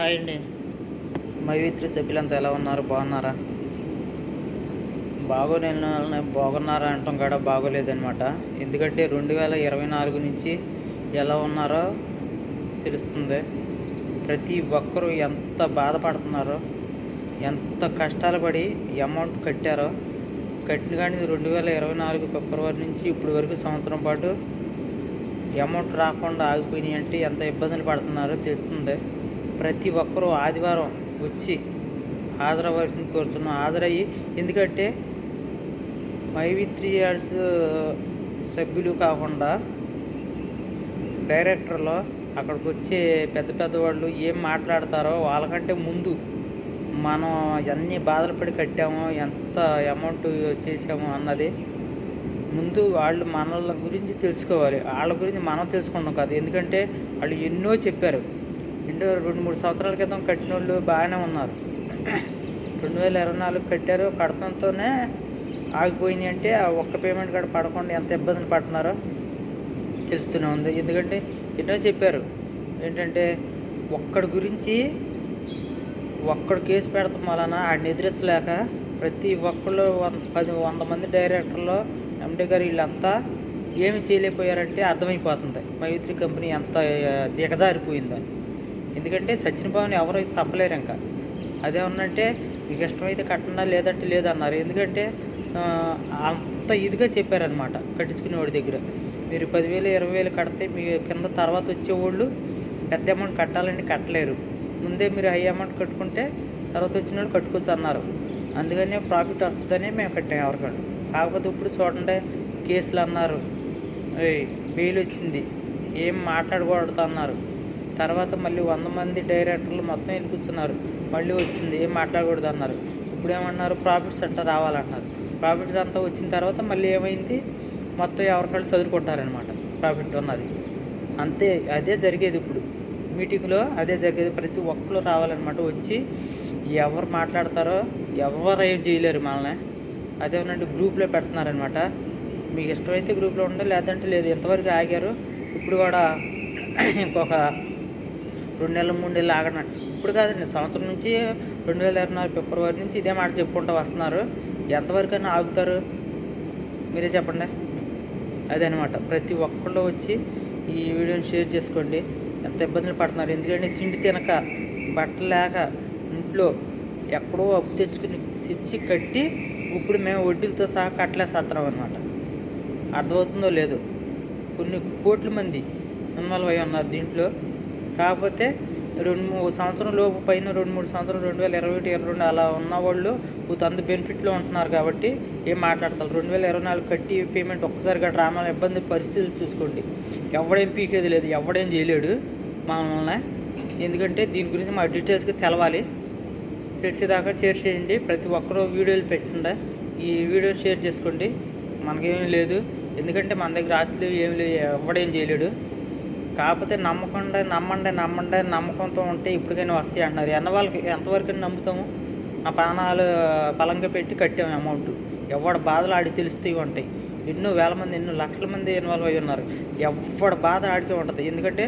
Hi అండి. మైత్రి సభ్యులంతా ఎలా ఉన్నారు? బాగున్నారా? బాగోలేని బాగున్నారా అంటాం కూడా బాగోలేదనమాట ఎందుకంటే రెండు వేల ఇరవై నాలుగు నుంచి ఎలా ఉన్నారో తెలుస్తుంది. ప్రతి ఒక్కరూ ఎంత బాధపడుతున్నారో ఎంత కష్టాలు పడి అమౌంట్ కట్టారో కట్టిన కానీ రెండు వేల ఇరవై నాలుగు ఫిబ్రవరి నుంచి ఇప్పటి వరకు సంవత్సరం పాటు అమౌంట్ రాకుండా ఆగిపోయినాయి అంటే ఎంత ఇబ్బందులు పడుతున్నారో తెలుస్తుంది. ప్రతి ఒక్కరూ ఆదివారం వచ్చి హాజరవ్వాల్సింది కోరుతున్నాం. హాజరయ్యి. ఎందుకంటే మైవి త్రీ సభ్యులు కాకుండా డైరెక్టర్లో అక్కడికి వచ్చే పెద్ద పెద్ద వాళ్ళు ఏం మాట్లాడతారో వాళ్ళకంటే ముందు మనం ఎన్ని బాధలు పడి కట్టామో ఎంత అమౌంట్ చేసామో అన్నది ముందు వాళ్ళు మనల గురించి తెలుసుకోవాలి. వాళ్ళ గురించి మనం తెలుసుకున్నాం కాదు. ఎందుకంటే వాళ్ళు ఎన్నో చెప్పారు. ఎన్నో రెండు మూడు సంవత్సరాల క్రితం కట్టిన వాళ్ళు బాగానే ఉన్నారు. రెండు వేల ఇరవై నాలుగు కట్టారు. కడతంతోనే ఆగిపోయింది అంటే ఆ ఒక్క పేమెంట్ కూడా పడకుండా ఎంత ఇబ్బందులు పడుతున్నారో తెలుస్తూనే ఉంది. ఎందుకంటే ఎన్నో చెప్పారు. ఏంటంటే ఒక్కడి గురించి ఒక్కడు కేసు పెడతాం వలన ఆడిని ఎదిరించలేక ప్రతి ఒక్కళ్ళు వంద పది వంద మంది డైరెక్టర్లు ఎండి గారు వీళ్ళంతా ఏమి చేయలేకపోయారంటే అర్థమైపోతుంది. మైత్రి కంపెనీ ఎంత దిగజారిపోయిందని ఎందుకంటే సచిన భవన్ ఎవరు చెప్పలేరు ఇంకా. అదే ఉన్నంటే మీకు ఇష్టమైతే కట్టండా లేదంటే లేదన్నారు ఎందుకంటే అంత ఇదిగా చెప్పారనమాట కట్టించుకునేవాడి దగ్గర. మీరు పదివేలు ఇరవై వేలు కడితే మీ కింద తర్వాత వచ్చేవాళ్ళు పెద్ద అమౌంట్ కట్టాలంటే కట్టలేరు. ముందే మీరు హై అమౌంట్ కట్టుకుంటే తర్వాత వచ్చిన వాళ్ళు కట్టుకోవచ్చు అన్నారు. అందుకనే ప్రాఫిట్ వస్తుందని మేము కట్టాం ఎవరికంటే కాకపోతే ఇప్పుడు చూడండి కేసులు అన్నారు. బెయిల్ వచ్చింది. ఏం మాట్లాడకూడదు అన్నారు. తర్వాత మళ్ళీ వంద మంది డైరెక్టర్లు మొత్తం వెళ్ళి కూర్చున్నారు మళ్ళీ వచ్చింది ఏం మాట్లాడకూడదు అన్నారు. ఇప్పుడు ఏమన్నారు ప్రాఫిట్స్ అంతా రావాలన్నారు ప్రాఫిట్స్ అంతా వచ్చిన తర్వాత మళ్ళీ ఏమైంది? మొత్తం ఎవరికాళ్ళు చదువుకుంటారనమాట ప్రాఫిట్ ఉన్నది. అంతే అదే జరిగేది ఇప్పుడు. మీటింగ్లో అదే జరిగేది. ప్రతి ఒక్కరు రావాలన్నమాట. వచ్చి ఎవరు మాట్లాడతారో ఎవరు ఏం చేయలేరు మనల్ని. అదే ఉన్నట్టు గ్రూప్లో పెడుతున్నారనమాట. మీకు ఇష్టమైతే గ్రూప్లో ఉండాలి లేదంటే లేదు. ఎంతవరకు ఆగారు? ఇప్పుడు కూడా ఇంకొక రెండు నెలలు మూడు నెలలు ఆగనట్టు ఇప్పుడు కాదండి సంవత్సరం నుంచి రెండు వేల ఇరవై నాలుగు ఫిబ్రవరి నుంచి ఇదే మాట చెప్పుకుంటూ వస్తున్నారు. ఎంతవరకైనా ఆగుతారు. మీరే చెప్పండి. అదనమాట. ప్రతి ఒక్కళ్ళు వచ్చి ఈ వీడియోని షేర్ చేసుకోండి. ఎంత ఇబ్బందులు పడుతున్నారు. ఎందుకంటే తిండి తినక బట్టలు లేక ఇంట్లో ఎక్కడో అప్పు తెచ్చుకుని తెచ్చి కట్టి ఇప్పుడు మేము వడ్డీలతో సహా కట్టలేసేస్తున్నాం అనమాట అర్థమవుతుందో లేదో. కొన్ని కోట్ల మంది ఇన్వాల్వ్ అయి ఉన్నారు దీంట్లో. కాకపోతే రెండు మూడు సంవత్సరం లోపు పైన రెండు మూడు సంవత్సరం రెండు వేల ఇరవై ఒకటి ఇరవై రెండు అలా ఉన్న వాళ్ళు కొంత బెనిఫిట్లో ఉంటున్నారు కాబట్టి ఏం మాట్లాడతారు? రెండు వేల ఇరవై నాలుగు కట్టి పేమెంట్ ఒక్కసారిగా డ్రామా ఇబ్బంది పరిస్థితులు చూసుకోండి. ఎవడేం పీకేది లేదు ఎవడేం చేయలేడు మనల్ని ఎందుకంటే దీని గురించి మా డీటెయిల్స్గా తెలవాలి. తెలిసేదాకా షేర్ చేయండి. ప్రతి ఒక్కరూ వీడియోలు పెట్టండి. ఈ వీడియో షేర్ చేసుకోండి. మనకేమీ లేదు. ఎందుకంటే మన దగ్గర ఆస్తులు ఏమి లేవు. ఎవడేం చేయలేడు. కాకపోతే నమ్మకండి నమ్మండి నమ్మండి నమ్మకంతో ఉంటే ఇప్పటికైనా వస్తాయి అంటున్నారు. ఎన్న వాళ్ళకి ఎంతవరకు నమ్ముతాము. ఆ ప్రాణాలు బలంగా పెట్టి కట్టాము అమౌంట్ ఎవడ బాధలు ఆడి తెలుస్తూ ఉంటాయి. ఎన్నో వేల మంది ఎన్నో లక్షల మంది ఇన్వాల్వ్ అయి ఉన్నారు. ఎవడ బాధ ఆడికే ఉంటుంది. ఎందుకంటే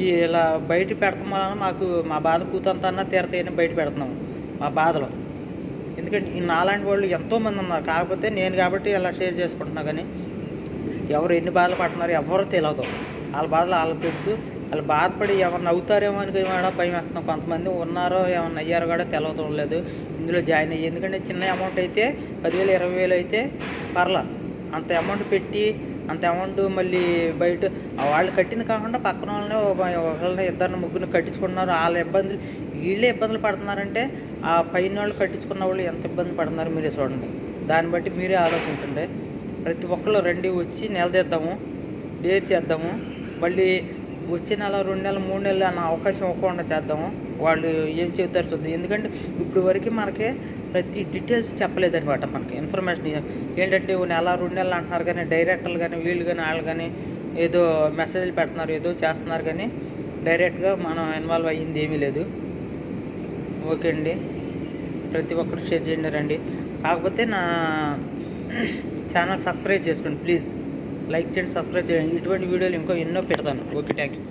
ఈ ఇలా బయట పెడతాం వలన మాకు మా బాధ కూతంతన్నా తీరతాయని బయట పెడుతున్నాము మా బాధలో. ఎందుకంటే నాలాంటి వాళ్ళు ఎంతోమంది ఉన్నారు. కాకపోతే నేను కాబట్టి ఇలా షేర్ చేసుకుంటున్నా కానీ ఎవరు ఎన్ని బాధలు పడుతున్నారు ఎవరు తెలియదు వాళ్ళ బాధలు వాళ్ళకి తెలుసు. వాళ్ళు బాధపడి ఎవరిని అవుతారేమో అని కూడా భయం వేస్తున్నాం. కొంతమంది ఉన్నారో ఏమన్నా అయ్యారో కూడా తెలవటం లేదు. ఇందులో జాయిన్ అయ్యి ఎందుకంటే చిన్న అమౌంట్ అయితే పదివేలు ఇరవై వేలు అయితే పర్లా. అంత అమౌంట్ పెట్టి అంత అమౌంట్ మళ్ళీ బయట వాళ్ళు కట్టింది కాకుండా పక్కన వాళ్ళని ఒకళ్ళని ఇద్దరిని ముగ్గురిని కట్టించుకున్నారు వాళ్ళ ఇబ్బందులు వీళ్ళే ఇబ్బందులు పడుతున్నారంటే ఆ పైన వాళ్ళు కట్టించుకున్న వాళ్ళు ఎంత ఇబ్బంది పడుతున్నారు మీరే చూడండి. దాన్ని బట్టి మీరే ఆలోచించండి. ప్రతి ఒక్కళ్ళు రండి వచ్చి నిలదీద్దాము డేర్ చేద్దాము. మళ్ళీ వచ్చే నెల రెండు నెలలు మూడు నెలలు అన్న అవకాశం ఇవ్వకుండా చేద్దాము వాళ్ళు ఏం చెబుతారు చూద్దాం. ఎందుకంటే ఇప్పుడు వరకు మనకి ప్రతి డీటెయిల్స్ చెప్పలేదన్నమాట మనకి. ఇన్ఫర్మేషన్ ఏంటంటే నెల రెండు నెలలు అంటున్నారు కానీ డైరెక్టర్లు కానీ వీళ్ళు కానీ వాళ్ళు కానీ ఏదో మెసేజ్లు పెడుతున్నారు ఏదో చేస్తున్నారు కానీ డైరెక్ట్గా మనం ఇన్వాల్వ్ అయ్యింది ఏమీ లేదు. ఓకే అండి. ప్రతి ఒక్కరు షేర్ చేయండి రండి. కాకపోతే నా ఛానల్ సబ్స్క్రైబ్ చేసుకోండి ప్లీజ్. లైక్ చేయండి సబ్స్క్రైబ్ చేయండి. ఇటువంటి వీడియోలు ఇంకో ఎన్నో పెడతాను. Okay thank you